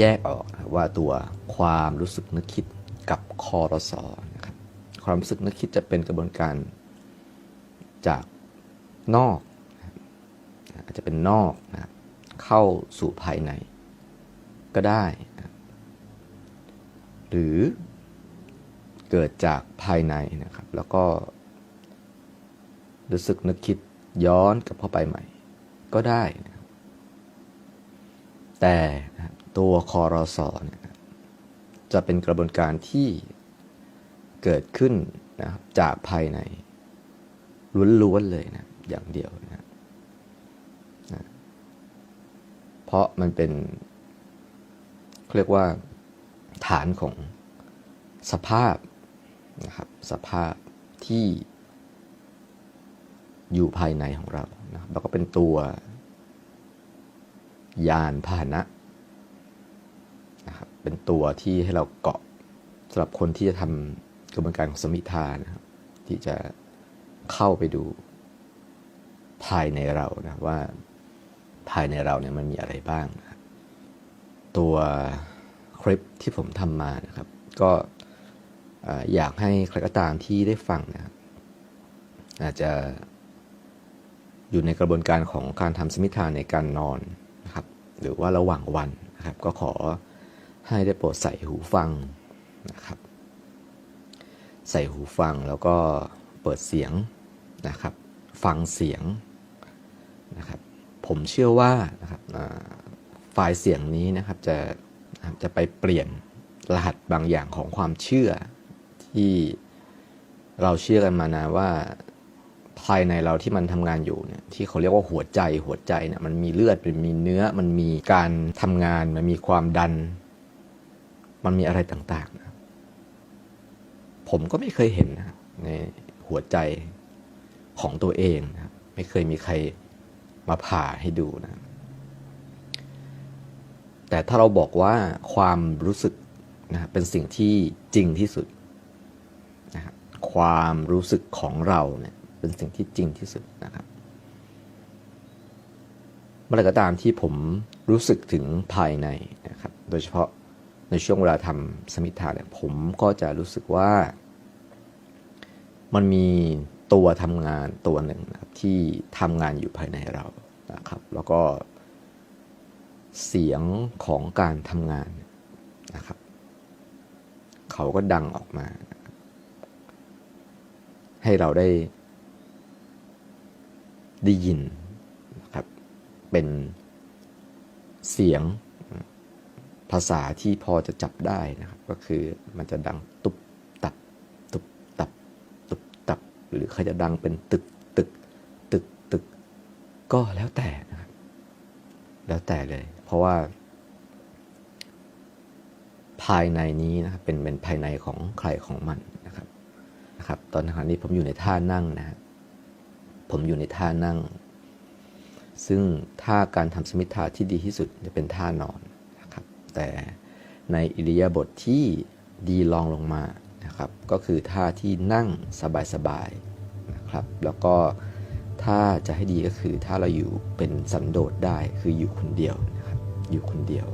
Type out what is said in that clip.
แยกออกว่าตัวความรู้สึกนึกคิดกับคอรสอนะครับความรู้สึกนึกคิดจะเป็นกระบวนการจากนอกอาจจะเป็นนอกนะครับเข้าสู่ภายในก็ได้ หรือเกิดจากภายในนะครับ แล้วก็ รู้สึกนึกคิดย้อนกลับเข้าไปใหม่ ก็ได้ แต่นะครับ ตัวคอรสอเนี่ยจะเป็นกระบวนการที่เกิดขึ้นนะครับจากภายในล้วนๆเลยนะอย่างเดียวนะนะเพราะมันเป็นเรียกว่าฐานของสภาพนะครับสภาพที่อยู่ภายในของเรานะแล้วก็เป็นตัวยานพาหนะนะครับ เป็นตัวที่ให้เราเกาะสำหรับคนที่จะทำกระบวนการของสมิทานะครับ ที่จะเข้าไปดูภายในเรานะว่าภายในเราเนี่ยมันมีอะไรบ้างนะตัวคลิปที่ผมทำมานะครับ ก็เอ่อยากให้ใครก็ตามที่ได้ฟังนะครับอาจจะอยู่ในกระบวนการของการทำสมิทาในการนอนนะครับ หรือว่าระหว่างวันนะครับ ก็ขอ ให้ได้โปรดใส่หูฟังนะครับ ใส่หูฟังแล้วก็เปิดเสียงนะครับ ฟังเสียงนะครับ ผมเชื่อว่านะครับไฟล์เสียงนี้นะครับจะจะไปเปลี่ยนรหัสบางอย่างของความเชื่อที่เราเชื่อกันมานะว่าภายในเราที่มันทำงานอยู่เนี่ยที่เขาเรียกว่าหัวใจหัวใจเนี่ยมันมีเลือดมันมีเนื้อมันมีการทำงานมันมีความดัน มันมีอะไรต่างๆนะผมก็ไม่เคยเห็นนะในหัวใจของตัวเองนะครับไม่เคยมีใครมาผ่าให้ดูนะ แต่ถ้าเราบอกว่าความรู้สึกนะครับเป็นสิ่งที่จริงที่สุดนะครับความรู้สึกของเราเนี่ยเป็นสิ่งที่จริงที่สุดนะครับเมื่อไหรก็ตามที่ผมรู้สึกถึงภายในนะครับ โดยเฉพาะ ในช่วงเวลาทำสมิทาเนี่ยผมก็จะรู้สึกว่า มันมีตัวทำงานตัวหนึ่งนะที่ทำงานอยู่ภายในเรานะครับ แล้วก็เสียงของการทำงานนะครับ เขาก็ดังออกมา ให้เราได้ได้ยินนะครับ เป็นเสียง ภาษาที่พอจะจับได้นะครับ ก็คือมันจะดังตุบตับ ตุบตับ ตุบตับ หรือเขาจะดังเป็นตึกตึก ตึกตึก ก็แล้วแต่นะครับ แล้วแต่เลย เพราะว่า ภายในนี้นะครับเป็นเป็นภายในของใครของมันนะครับนะครับ ตอนนี้ผมอยู่ในท่านั่งนะครับผมอยู่ในท่านั่ง ซึ่งท่าการทำสมิทธาที่ดีที่สุดจะเป็นท่านอน แต่ในอิริยาบถทที่ดีลองลงมานะครับก็คือท่าที่นั่งสบายๆนะครับแล้วก็ถ้าจะให้ดีก็คือถ้าเราอยู่เป็นสันโดษได้คืออยู่คนเดียวนะครับอยู่คนเดียว